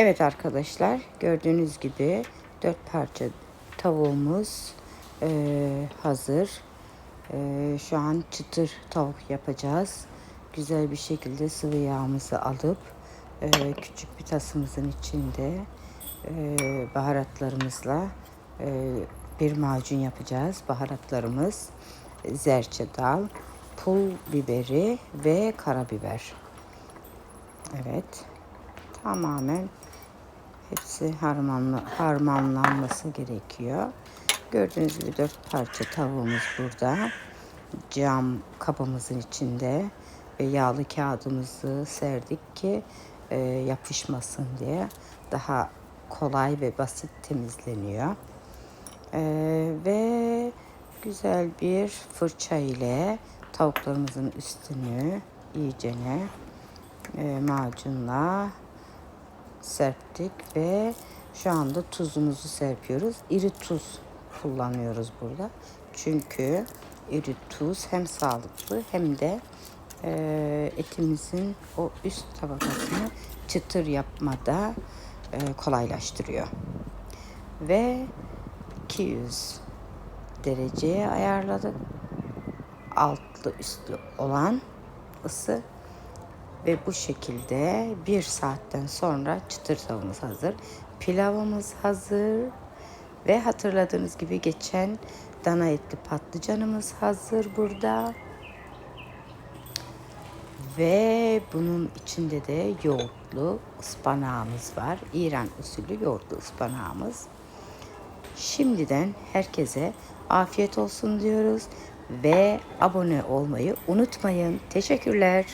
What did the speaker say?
Evet arkadaşlar gördüğünüz gibi dört parça tavuğumuz eee, hazır. Eee, şu an çıtır tavuk yapacağız. Güzel bir şekilde sıvı yağımızı alıp eee, küçük bir tasımızın içinde eee, baharatlarımızla eee, bir macun yapacağız. Baharatlarımız zerçedal, pul biberi ve karabiber. Evet. Tamamen hepsi harmanla, harmanlanması gerekiyor. Gördüğünüz gibi dört parça tavuğumuz burada. Cam kabımızın içinde ve yağlı kağıdımızı serdik ki e, yapışmasın diye. Daha kolay ve basit temizleniyor. E, ve güzel bir fırça ile tavuklarımızın üstünü iyicene e, macunla serptik ve şu anda tuzumuzu serpiyoruz. İri tuz kullanıyoruz burada. Çünkü iri tuz hem sağlıklı hem de e, etimizin o üst tabakasını çıtır yapmada e, kolaylaştırıyor. Ve 200 dereceye ayarladık. Altlı üstlü olan ısı ve bu şekilde bir saatten sonra çıtır tavuğumuz hazır. Pilavımız hazır. Ve hatırladığınız gibi geçen dana etli patlıcanımız hazır burada. Ve bunun içinde de yoğurtlu ıspanağımız var. İran usulü yoğurtlu ıspanağımız. Şimdiden herkese afiyet olsun diyoruz ve abone olmayı unutmayın. Teşekkürler.